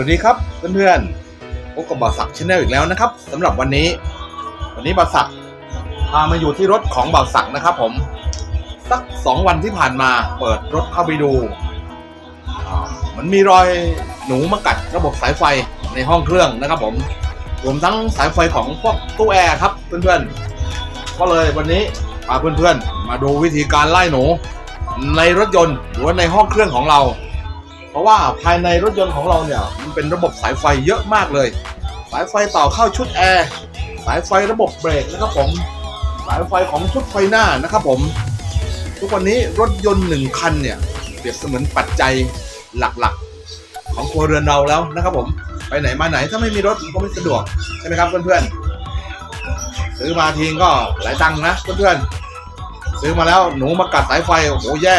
วัสดีครับเพื่อนๆพบกับบาสักชแนลอีกแล้วนะครับสำหรับวันนี้ วันนี้บาสักพามาอยู่ที่รถของบาสักนะครับ ผมสักสองวันที่ผ่านมาเปิดรถเข้าไปดูมันมีรอยหนูมากัดระบบสายไฟในห้องเครื่องนะครับ ผมรวมทั้งสายไฟของพวกตู้แอร์ครับเพื่อนๆก็เลยวันนี้พาเพื่อนๆ มาดูวิธีการไล่หนู ในรถยนต์หรือว่าในห้องเครื่องของเรา เพราะว่าภายในรถยนต์ของเราเนี่ยมันเป็นระบบสายไฟเยอะมากเลย สายไฟต่อเข้าชุดแอร์สายไฟระบบเบรกนะครับผมสายไฟของชุดไฟหน้านะครับผม ทุกวันนี้รถยนต์หนึ่งคันเนี่ยเปรียบเสมือนปัจจัยหลักๆ ของครัวเรือนเราแล้วนะครับผมไปไหนมาไหนถ้าไม่มีรถมันก็ไม่สะดวกใช่ไหมครับเพื่อนๆซื้อมาทีก็หลายตังค์นะเพื่อนๆซื้อมาแล้วหนูมากัดสายไฟโอ้โหแย่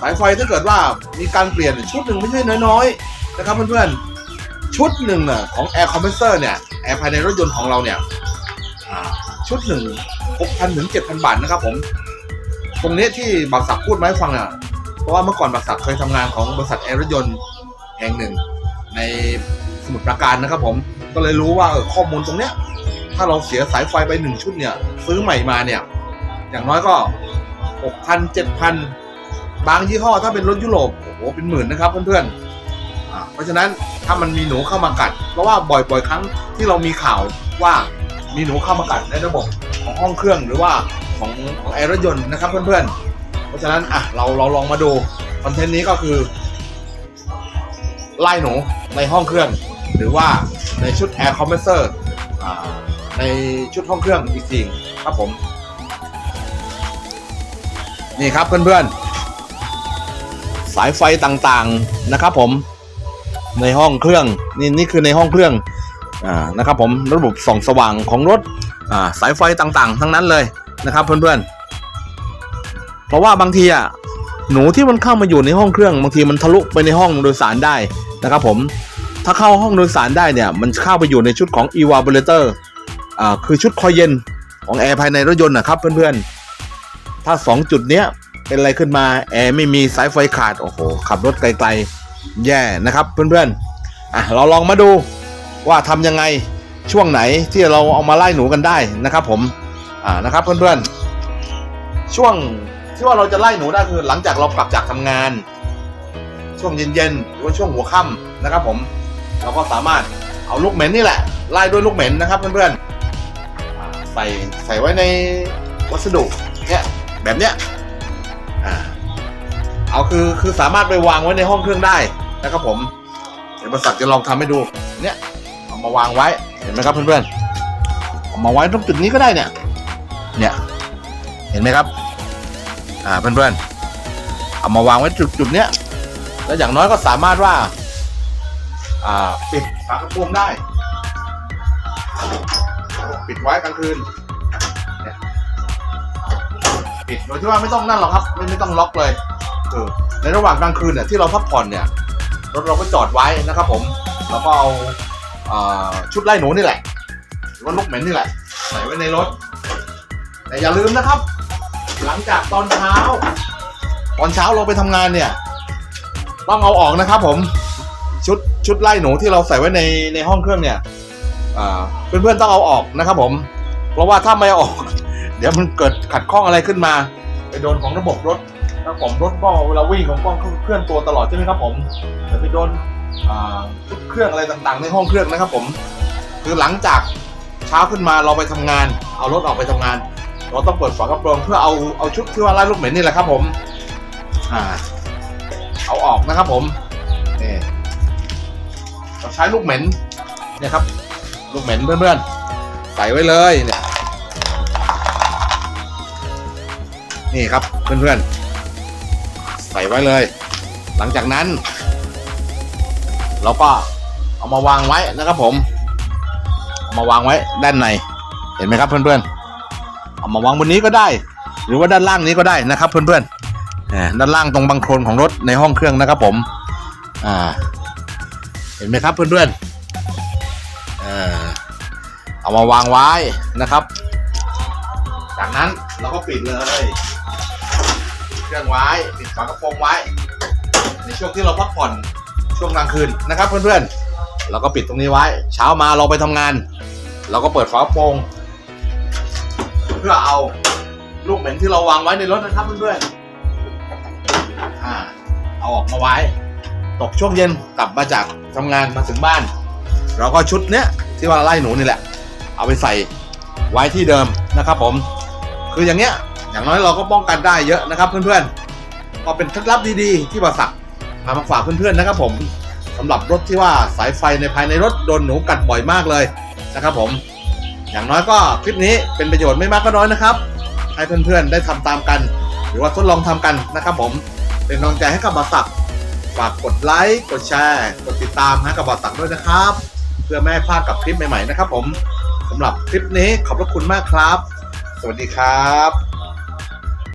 สายไฟถ้าเกิดว่ามีการเปลี่ยนชุดหนึ่งไม่ใช่น้อยๆนะครับเพื่อนๆ ชุดหนึ่งน่ะของ Air Compressor เนี่ยแอร์ภายในรถยนต์ของเราเนี่ยชุดหนึ่ง6,000ถึง7,000บาทนะครับผม ตรงนี้ที่บักศักดิ์พูดมาให้ฟังอะเพราะว่าเมื่อก่อนบักศักดิ์เคยทำงานของบริษัทแอร์รถยนต์แห่งหนึ่ง ในสมุทรปราการนะครับผมก็เลยรู้ว่าข้อมูลตรงเนี้ยถ้าเราเสียสายไฟไปหนึ่งชุดเนี่ย ซื้อใหม่มาเนี่ย อย่างน้อยก็6,000 7,000 บางยี่ห้อถ้าเป็นรถยุโรปโอ้โหเป็นหมื่นนะครับเพื่อนๆเพราะฉะนั้นถ้ามันมีหนูเข้ามากัด เพราะว่าบ่อยๆ ครั้งที่เรามีข่าวว่ามีหนูเข้ามากัดในระบบของห้องเครื่องหรือว่าของของแอร์รถยนต์นะครับเพื่อนๆ เพราะฉะนั้นอะเราเราลองมาดูคอนเทนต์นี้ก็คือไล่หนูในห้องเครื่อง หรือว่าในชุด Air Compressor อ่าในชุดห้องเครื่องอีกทีครับผม นี่ครับเพื่อนๆ สายไฟต่างๆนะครับผมในห้องเครื่องนี่นี่คือในห้องเครื่องอ่านะครับผมระบบส่องสว่างของรถอ่าสายไฟต่างๆ ทั้งนั้นเลยนะครับเพื่อนๆ เพราะว่าบางทีอะหนูที่มันเข้ามาอยู่ในห้องเครื่อง บางทีมันทะลุไปในห้องโดยสารได้นะครับผมถ้าเข้าห้องโดยสารได้เนี่ยมันเข้าไปอยู่ในชุดของ evaporator อ่าคือชุดคอยเย็นของแอร์ภายในรถยนต์นะครับเพื่อนๆ ถ้า 2 จุดเนี้ย เป็นอะไรขึ้นมา แอร์ไม่มีสายไฟขาด โอ้โห ขับรถไกลๆ แย่นะครับเพื่อนๆ อะ เราลองมาดูว่าทำยังไงช่วงไหนที่เราเอามาไล่หนูกันได้นะครับผม อ่า นะครับเพื่อนๆ ช่วงที่ว่าเราจะไล่หนูได้คือหลังจากเรากลับจากทำงาน ช่วงเย็นๆ หรือว่าช่วงหัวค่ำนะครับผม เราก็สามารถเอาลูกเหม็นนี่แหละไล่ด้วยลูกเหม็นนะครับเพื่อนๆอ่าใส่ใส่ไว้ในวัสดุเนี่ยแบบเนี้ย เอาคือคือสามารถไปวางไว้ในห้องเครื่องได้นะครับผม เดี๋ยวบริษัทจะลองทำให้ดู เนี่ยเอามาวางไว้เห็นไหมครับเพื่อนๆเอามาไว้ตรงจุดนี้ก็ได้เนี่ย เนี่ย เห็นไหมครับ อ่าเพื่อนๆเอามาวางไว้จุดจุดเนี้ยแล้วอย่างน้อยก็สามารถว่า อ่าปิดฝากระโปรงได้ ปิดไว้กลางคืนปิดโดยที่ว่าไม่ต้องนั่นหรอกครับ ไม่ไม่ต้องล็อกเลย เออในระหว่างกลางคืนเนี่ยที่เราพักผ่อนเนี่ยรถเราก็จอดไว้นะครับผมแล้วก็เอาอ่าชุดไล่หนูนี่แหละหรือว่าลูกเหม็นนี่แหละ ใส่ไว้ในรถ แต่อย่าลืมนะครับ หลังจากตอนเช้า ตอนเช้าเราไปทำงานเนี่ย ต้องเอาออกนะครับผมชุดชุดไล่หนูที่เราใส่ไว้ในในห้องเครื่องเนี่ยอ่าเพื่อนๆต้องเอาออกนะครับผม เพราะว่าถ้าไม่ออก เดี๋ยวมันเกิดขัดข้องอะไรขึ้นมา ไปโดนของระบบรถ ครับผมรถก็เวลาวิ่งของกล้องเคลื่อนตัวตลอดใช่ไหมครับผมเดี๋ยวไปโดนชุดเครื่องอะไรต่างๆ ในห้องเครื่องนะครับ ผม คือหลังจากเช้าขึ้นมาเราไปทำงาน เอารถออกไปทำงาน เราต้องเปิดฝากระโปรงเพื่อเอาเอาชุดที่ว่าไล่ลูกเหม็นนี่แหละครับ ผมอ่าเอาออกนะครับ ผมนี่เราใช้ลูกเหม็นเนี่ยครับ ลูกเหม็นเพื่อนๆใส่ไว้เลยเนี่ยนี่ครับเพื่อนๆ ส่ไว้เลย หลังจากนั้น เราก็เอามาวางไว้นะครับผม เอามาวางไว้ด้านใน เห็นไหมครับเพื่อนๆ เอามาวางบนนี้ก็ได้ หรือว่าด้านล่างนี้ก็ได้นะครับเพื่อนๆด้านล่างตรงบังโคลนของรถในห้องเครื่องนะครับผมอ่าเห็นไหมครับเพื่อนๆอ่าเอามาวางไว้นะครับ จากนั้นเราก็ปิดเลย เครื่องไว้ปิดฝากระโปรงไว้ ในช่วงที่เราพักผ่อนช่วงกลางคืนนะครับเพื่อนๆเราก็ปิดตรงนี้ไว้ เช้ามาเราไปทำงาน เราก็เปิดฝากระโปรงเพื่อเอาลูกเหม็นที่เราวางไว้ในรถนะครับเพื่อนๆอ่าเอาออกมาไว้ ตกช่วงเย็นกลับมาจากทำงานมาถึงบ้าน เราก็ชุดเนี้ยที่ว่าไล่หนูนี่แหละ เอาไปใส่ไว้ที่เดิมนะครับผม คืออย่างเงี้ย อย่างน้อยเราก็ป้องกันได้เยอะนะครับเพื่อนๆก็เป็นเคล็ดลับดีๆ ที่บาสักมามาฝากเพื่อนๆนะครับ ผมสำหรับรถที่ว่าสายไฟในภายในรถโดนหนูกัดบ่อยมากเลยนะครับ ผม อย่างน้อยก็คลิปนี้เป็นประโยชน์ไม่มากก็น้อยนะครับ ให้เพื่อนๆได้ทำตามกัน หรือว่าทดลองทำกันนะครับ ผมเป็นกำลังใจให้กับบาสักฝากกดไลค์กดแชร์กดติดตามให้กับบาสักด้วยนะครับ เพื่อไม่ให้พลาดกับคลิปใหม่ๆนะครับ ผมสำหรับคลิปนี้ขอบพระคุณมากครับ สวัสดีครับ